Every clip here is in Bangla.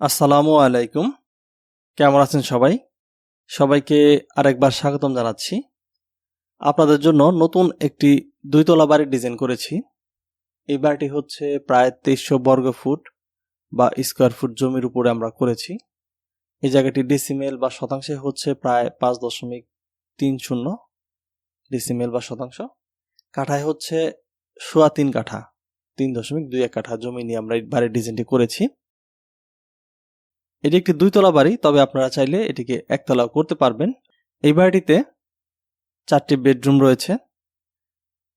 আসসালামু আলাইকুম। কেমন আছেন সবাই? সবাইকে আরেকবার স্বাগতম জানাচ্ছি। আপনাদের জন্য নতুন একটি দুইতলা বাড়ির ডিজাইন করেছি। এই বাড়িটি হচ্ছে প্রায় তেইশশো বর্গ ফুট বা স্কোয়ার ফুট জমির উপরে আমরা করেছি। এই জায়গাটি ডিসিমেল বা শতাংশে হচ্ছে প্রায় পাঁচ দশমিক তিন শূন্য। ডিসিমেল বা শতাংশ। কাঠায় হচ্ছে সোয়া তিন কাঠা। তিন দশমিক দুই এক কাঠা জমি নিয়ে আমরা এই বাড়ির ডিজাইনটি করেছি। এটি একটি দুইতলা বাড়ি, তবে আপনারা চাইলে এটিকে একতলাও করতে পারবেন। এই বাড়িটিতে চারটি বেডরুম রয়েছে।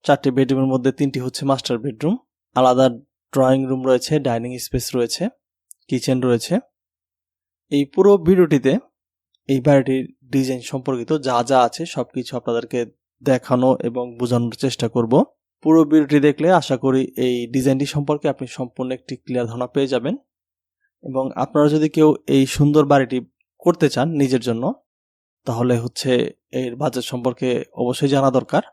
চারটি বেডরুমের মধ্যে তিনটি হচ্ছে মাস্টার বেডরুম, আলাদা ড্রয়িং রুম রয়েছে, ডাইনিং স্পেস রয়েছে, কিচেন রয়েছে। এই পুরো ভিডিওটিতে এই বাড়িটির ডিজাইন সম্পর্কিত যা যা আছে সব কিছু আপনাদেরকে দেখানো এবং বোঝানোর চেষ্টা করব। পুরো ভিডিওটি দেখলে আশা করি এই ডিজাইনটি সম্পর্কে আপনি সম্পূর্ণ একটি ক্লিয়ার ধারণা পেয়ে যাবেন। এবং আপনারা যদি কেউ এই সুন্দর বাড়িটি করতে চান নিজের জন্য, তাহলে হচ্ছে এর বাজেট সম্পর্কে অবশ্যই জানা দরকার।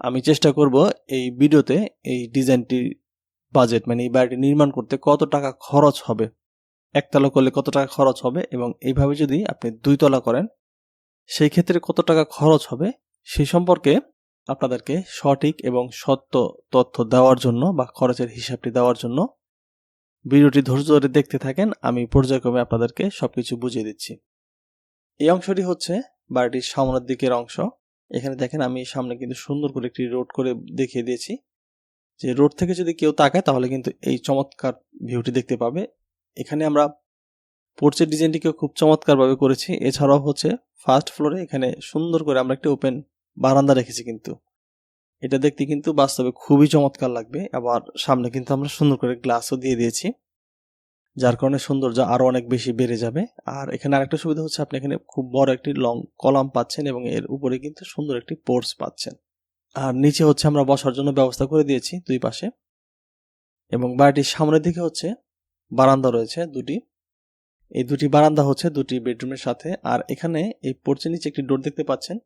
আমি চেষ্টা করব এই ভিডিওতে এই ডিজাইনটির বাজেট মানে এই বাড়িটি নির্মাণ করতে কত টাকা খরচ হবে, একতলা করলে কত টাকা খরচ হবে এবং এইভাবে যদি আপনি দুইতলা করেন, সেই ক্ষেত্রে কত টাকা খরচ হবে সেই সম্পর্কে আপনাদেরকে সঠিক এবং সত্য তথ্য দেওয়ার জন্য বা খরচের হিসাবটি দেওয়ার জন্য ভিডিওটি ধৈর্য ধরে দেখতে থাকেন, আমি পর্যায়ক্রমে আপনাদেরকে সবকিছু বুঝিয়ে দিচ্ছি। এই অংশটি হচ্ছে বাড়িটির সামনের দিকের অংশ। এখানে দেখেন আমি সামনে কিন্তু সুন্দর করে একটি রোড করে দেখিয়ে দিয়েছি। যে রোড থেকে যদি কেউ তাকায়, তাহলে কিন্তু এই চমৎকার ভিউটি দেখতে পাবে। এখানে আমরা পোর্চের ডিজাইনটিকে খুব চমৎকারভাবে করেছি। এছাড়াও হচ্ছে ফার্স্ট ফ্লোরে এখানে সুন্দর করে আমরা একটি ওপেন বারান্দা রেখেছি কিন্তু। এটা দেখতে কিন্তু বাস্তবে খুবই চমৎকার লাগবে, আবার সামনে কিন্তু আমরা সুন্দর করে গ্লাসও দিয়ে দিয়েছি, যার কারণে সৌন্দর্য আরও অনেক বেশি বেড়ে যাবে। আর এখানে আরেকটা সুবিধা হচ্ছে, আপনি এখানে খুব বড় একটি লং কলাম পাচ্ছেন এবং এর উপরে কিন্তু সুন্দর একটি পোর্স পাচ্ছেন। আর নিচে হচ্ছে আমরা বসার জন্য ব্যবস্থা করে দিয়েছি দুই পাশে। এবং বাড়িটির সামনের দিকে হচ্ছে বারান্দা রয়েছে দুটি। এই দুটি বারান্দা হচ্ছে দুটি বেডরুমের সাথে। আর এখানে এই পোর্চের নিচে একটি ডোর দেখতে পাচ্ছেন।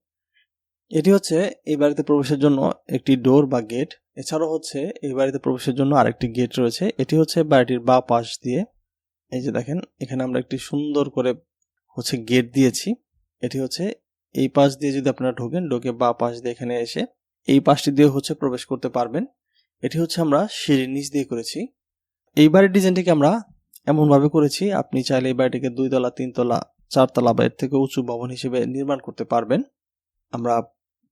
এটি হচ্ছে এই বাড়িতে প্রবেশের জন্য একটি ডোর বা গেট এছাড়াও হচ্ছে এই বাড়িতে প্রবেশের জন্য আরেকটি গেট রয়েছে। এটি হচ্ছে বাড়িটির বা পাশ দিয়ে। এই যে দেখেন, এখানে আমরা একটি সুন্দর করে হচ্ছে গেট দিয়েছি। এটি হচ্ছে এই পাশ দিয়ে যদি আপনারা ঢোকেন, ঢোকে বা পাশ দিয়ে এখানে এসে এই পাশটি দিয়ে হচ্ছে প্রবেশ করতে পারবেন। এটি হচ্ছে আমরা সিঁড়ির নিচ দিয়ে করেছি। এই বাড়ির ডিজাইনটিকে আমরা এমনভাবে করেছি, আপনি চাইলে এই বাড়িটিকে দুইতলা তিনতলা চারতলা বা এর থেকে উঁচু ভবন হিসেবে নির্মাণ করতে পারবেন। আমরা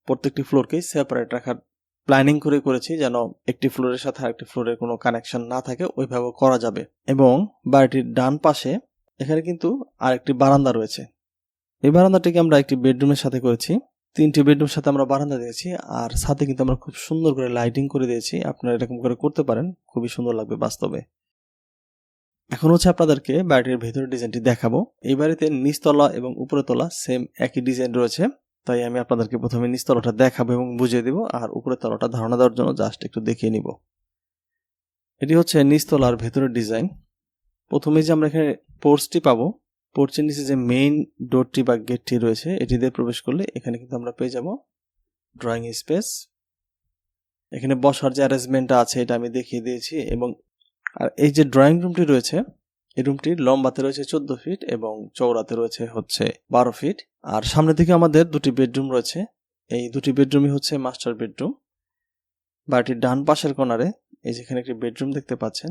প্রত্যেকটি ফ্লোরকেই সেপারেট রাখার প্ল্যানিং করে করেছি যেন একটি ফ্লোরের সাথে আরেকটি ফ্লোরের কোনো কানেকশন না থাকে, ওইভাবে করা যাবে। এবং বাড়িটির ডান পাশে এখানে কিন্তু আরেকটি বারান্দা রয়েছে। এই বারান্দাটিকে আমরা একটি বেডরুমের সাথে করেছি। তিনটি বেডরুমের সাথে আমরা বারান্দা দিয়েছি আর সাথে কিন্তু আমরা খুব সুন্দর করে লাইটিং করে দিয়েছি। আপনারা এরকম করে করতে পারেন, খুবই সুন্দর লাগবে বাস্তবে। এখন হচ্ছে আপনাদেরকে বাড়িটির ভেতরের ডিজাইনটি দেখাবো। এই বাড়িতে নিচতলা এবং উপরে তলা সেম একই ডিজাইন রয়েছে। তাই আমি আপনাদেরকে প্রথমে নিচতলাটা দেখাবো এবং বুঝিয়ে দিব, আর উপরের তলাটা ধারণা দেওয়ার জন্য জাস্ট একটু দেখিয়ে নিব। এটি হচ্ছে নিচতলার ভেতরের ডিজাইন। প্রথমে যে আমরা এখানে পোর্সটি পাবো, পোর্চের নিচে যে মেইন ডোরটি বা গেটটি রয়েছে, এটি দিয়ে প্রবেশ করলে এখানে কিন্তু আমরা পেয়ে যাব ড্রয়িং স্পেস এখানে বসার যে অ্যারেঞ্জমেন্টটা আছে, এটা আমি দেখিয়ে দিয়েছি এবং আর এই যে ড্রয়িং রুমটি রয়েছে এই রুমটি লম্বাতে রয়েছে চোদ্দ ফিট এবং চৌড়াতে রয়েছে হচ্ছে বারো ফিট। আর সামনের দিকে আমাদের দুটি বেডরুম রয়েছে। এই দুটি বেডরুমই হচ্ছে মাস্টার বেডরুম। বাড়িটির ডান পাশের কোনারে এই যেখানে একটি বেডরুম দেখতে পাচ্ছেন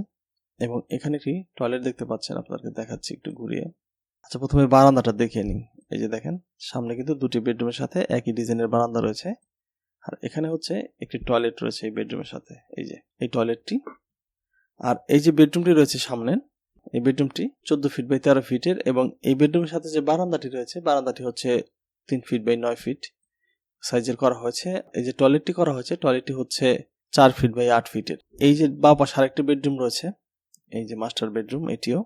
এবং এখানে একটি টয়লেট দেখতে পাচ্ছেন। আপনাদেরকে দেখাচ্ছি একটু ঘুরিয়ে। আচ্ছা প্রথমে বারান্দাটা দেখে নিন এই যে দেখেন, সামনে কিন্তু দুটি বেডরুমের সাথে একই ডিজাইনের বারান্দা রয়েছে। আর এখানে হচ্ছে একটি টয়লেট রয়েছে এই বেডরুমের সাথে। এই যে, এই টয়লেটটি। আর এই যে বেডরুমটি রয়েছে সামনে এই বেডরুমটি চোদ্দ ফিট বাই তেরো ফিটের এবং এই বেডরুমের সাথে যে বারান্দাটি রয়েছে, বারান্দাটি হচ্ছে তিন ফিট বাই নয় ফিট সাইজের করা হয়েছে। এই যে টয়লেটটি করা হয়েছে, টয়লেটটি হচ্ছে চার ফিট বাই আট ফিটের। এই যে বা পাশে আরেকটি বেডরুম রয়েছে, এই যে মাস্টার বেডরুম, এটিও।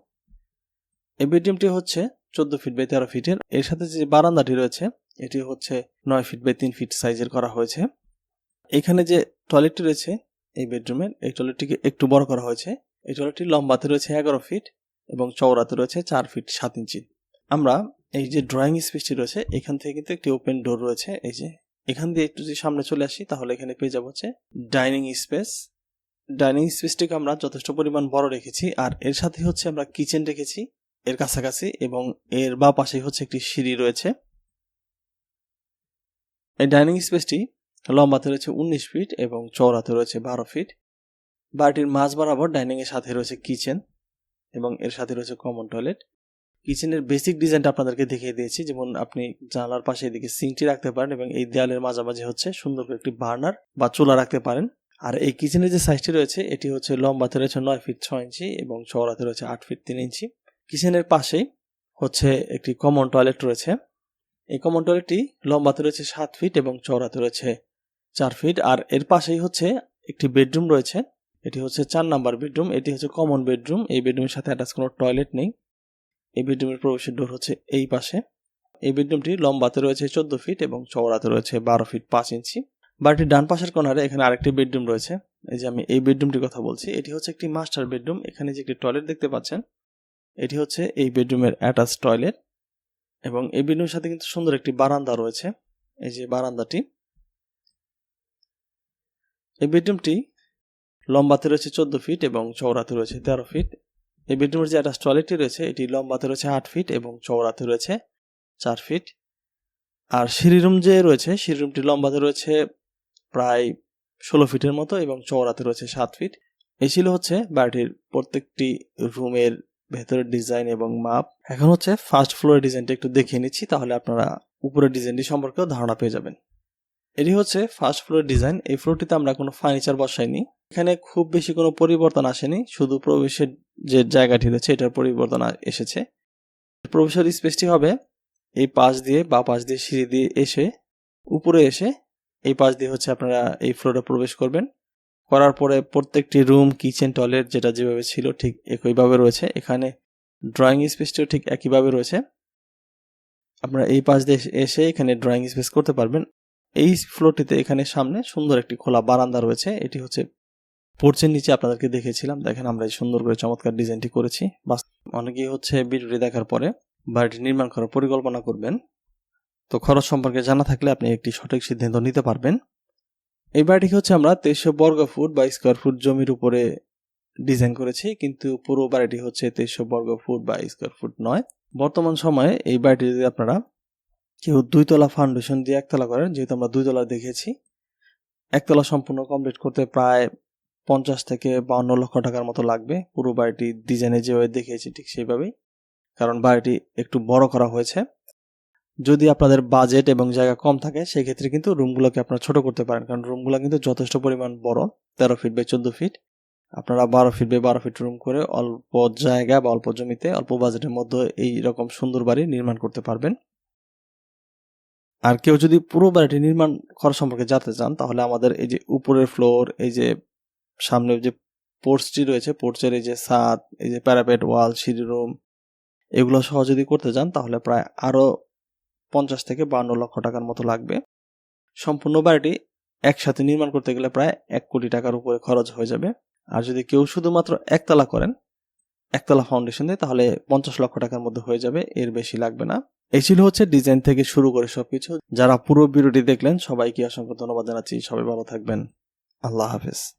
এই বেডরুমটি হচ্ছে চোদ্দ ফিট বাই তেরো ফিটের। এর সাথে যে বারান্দাটি রয়েছে এটি হচ্ছে নয় ফিট বাই তিন ফিট সাইজের করা হয়েছে। এখানে যে টয়লেটটি রয়েছে, এই বেডরুমের, এই টয়লেটটিকে একটু বড় করা হয়েছে। এই টয়লেটটি লম্বাতে রয়েছে এগারো ফিট এবং চওড়াতে রয়েছে চার ফিট সাত ইঞ্চি আমরা এই যে ড্রয়িং স্পেসটি রয়েছে, এখান থেকে কিন্তু একটি ওপেন ডোর রয়েছে। এই যে এখান দিয়ে একটু যদি সামনে চলে আসি, তাহলে এখানে পেয়ে যাব হচ্ছে ডাইনিং স্পেস ডাইনিং স্পেসটিকে আমরা যথেষ্ট পরিমাণ বড় রেখেছি, আর এর সাথে হচ্ছে আমরা কিচেন রেখেছি, এর কাছাকাছি, এবং এর বা পাশে হচ্ছে একটি সিঁড়ি রয়েছে। এই ডাইনিং স্পেসটি লম্বাতে রয়েছে উনিশ ফিট এবং চওড়াতে রয়েছে বারো ফিট বাড়িটির মাঝ বরাবর ডাইনিং এর সাথে রয়েছে কিচেন এবং এর সাথে রয়েছে কমন টয়লেট কিচেনের বেসিক ডিজাইনটা আপনাদেরকে দেখিয়ে দিয়েছি। যেমন আপনি জানলার পাশে এদিকে সিঙ্কটি রাখতে পারেন এবং এই দেয়ালের মাঝামাঝি হচ্ছে সুন্দর করে একটি বার্নার বা চুলা রাখতে পারেন। আর এই কিচেনের যে সাইজটি রয়েছে, এটি হচ্ছে লম্বাতে রয়েছে নয় ফিট ছয় ইঞ্চি এবং চওড়াতে রয়েছে আট ফিট তিন ইঞ্চি। কিচেনের পাশেই হচ্ছে একটি কমন টয়লেট রয়েছে। এই কমন টয়লেটটি লম্বাতে রয়েছে সাত ফিট এবং চওড়াতে রয়েছে চার ফিট আর এর পাশেই হচ্ছে একটি বেডরুম রয়েছে। এটি হচ্ছে চার নাম্বার বেডরুম, এটি হচ্ছে কমন বেডরুম। এই বেডরুমের সাথে অ্যাটাচ কোনো টয়লেট নেই। এই বেডরুমের প্রবেশের ডোর হচ্ছে এই পাশে। এই বেডরুমটি লম্বাতে রয়েছে চোদ্দ ফিট এবং চওড়াতে রয়েছে বারো ফিট পাঁচ ইঞ্চি। বাড়িটির ডান পাশের কর্নারে এখানে আরেকটি বেডরুম রয়েছে। এই যে আমি এই বেডরুমটির কথা বলছি, এটি হচ্ছে একটি মাস্টার বেডরুম। এখানে যে একটি টয়লেট দেখতে পাচ্ছেন, এটি হচ্ছে এই বেডরুমের অ্যাটাচ টয়লেট এবং এই বেডরুমের সাথে কিন্তু সুন্দর একটি বারান্দা রয়েছে। এই যে বারান্দাটি। এই বেডরুমটি লম্বাতে রয়েছে চোদ্দ ফিট এবং চওড়াতে রয়েছে তেরো ফিট। এই বেডরুমের যে অ্যাটাচ টয়লেটটি রয়েছে, এটি লম্বাতে রয়েছে আট ফিট এবং চওড়াতে রয়েছে চার ফিট। আর সিঁড়ি রুম যে রয়েছে, সিঁড়ি রুমটি লম্বাতে রয়েছে প্রায় ষোলো ফিটের মতো এবং চওড়াতে রয়েছে সাত ফিট। এই ছিল হচ্ছে বাড়িটির প্রত্যেকটি রুমের ভেতরের ডিজাইন এবং মাপ। এখন হচ্ছে ফার্স্ট ফ্লোরের ডিজাইনটা একটু দেখিয়ে নিচ্ছি, তাহলে আপনারা উপরের ডিজাইনটি সম্পর্কেও ধারণা পেয়ে যাবেন। এটি হচ্ছে ফার্স্ট ফ্লোরের ডিজাইন। এই ফ্লোরটিতে আমরা কোনো ফার্নিচার বসাইনি। এখানে খুব বেশি কোনো পরিবর্তন আসেনি, শুধু প্রবেশের যে জায়গাটি রয়েছে এটার পরিবর্তন এসেছে। প্রবেশের স্পেসটি হবে এই পাশ দিয়ে বা পাশ দিয়ে সিঁড়ি দিয়ে এসে উপরে এসে এই পাশ দিয়ে হচ্ছে আপনারা এই ফ্লোরে প্রবেশ করবেন। করার পরে প্রত্যেকটি রুম কিচেন টয়লেট যেটা যেভাবে ছিল ঠিক একইভাবে রয়েছে। এখানে ড্রয়িং স্পেসটিও ঠিক একইভাবে রয়েছে। আপনারা এই পাশ দিয়ে এসে এখানে ড্রয়িং স্পেস করতে পারবেন। এই ফ্লোরটিতে এখানে সামনে সুন্দর একটি খোলা বারান্দা রয়েছে। এটি হচ্ছে পোর্চের নিচে আপনাদেরকে দেখেছিলাম। দেখেন আমরা এই সুন্দর করে চমৎকার ডিজাইনটি করেছি। অনেকেই হচ্ছে ভিডিওটি দেখার পরে বাড়িটি নির্মাণ করার পরিকল্পনা করবেন। তো খরচ সম্পর্কে জানা থাকলে আপনি একটি সঠিক সিদ্ধান্ত নিতে পারবেন। এই বাড়িটিকে হচ্ছে আমরা তেইশশো বর্গ ফুট বা স্কোয়ার ফুট জমির উপরে ডিজাইন করেছি। কিন্তু পুরো বাড়িটি হচ্ছে তেইশশো বর্গ ফুট বা স্কোয়ার ফুট নয়। বর্তমান সময়ে এই বাড়িটি যদি আপনারা কেউ দুইতলা ফাউন্ডেশন দিয়ে একতলা করেন, যেহেতু আমরা দুইতলা দেখেছি, একতলা সম্পূর্ণ কমপ্লিট করতে প্রায় পঞ্চাশ থেকে বাউন্ন লক্ষ টাকার মতো লাগবে। পুরো বাড়িটি ডিজাইনে যেভাবে দেখিয়েছি ঠিক সেইভাবেই। কারণ বাড়িটি একটু বড় করা হয়েছে। যদি আপনাদের বাজেট এবং জায়গা কম থাকে, সেক্ষেত্রে কিন্তু রুমগুলোকে আপনারা ছোট করতে পারেন। কারণ রুমগুলো কিন্তু যথেষ্ট পরিমাণ বড়, তেরো ফিট বাই চোদ্দ ফিট। আপনারা বারো ফিট বাই বারো ফিট রুম করে অল্প জায়গা বা অল্প জমিতে, অল্প বাজেটের মধ্যে এই রকম সুন্দর বাড়ি নির্মাণ করতে পারবেন। আর কেউ যদি পুরো বাড়িটি নির্মাণ করা সম্পর্কে জানতে চান, তাহলে আমাদের এই যে উপরের ফ্লোর এই যে সামনে যে পোর্টসটি রয়েছে, পোর্টসের এই যে ছাদ এই যে প্যারাপেট ওয়াল, সিঁড়ি রুম, এগুলো সহ যদি করতে চান তাহলে প্রায় আরও পঞ্চাশ থেকে বান্ন লক্ষ টাকার মতো লাগবে। সম্পূর্ণ বাড়িটি একসাথে নির্মাণ করতে গেলে প্রায় এক কোটি টাকার উপরে খরচ হয়ে যাবে। আর যদি কেউ শুধুমাত্র একতলা করেন, একতলা ফাউন্ডেশন দিয়ে, তাহলে পঞ্চাশ লক্ষ টাকার মধ্যে হয়ে যাবে, এর বেশি লাগবে না। এই ছিল হচ্ছে ডিজাইন থেকে শুরু করে সবকিছু। যারা পুরো ভিডিওটি দেখলেন, সবাইকে অসংখ্য ধন্যবাদ জানাচ্ছি। সবাই ভালো থাকবেন। আল্লাহ হাফেজ।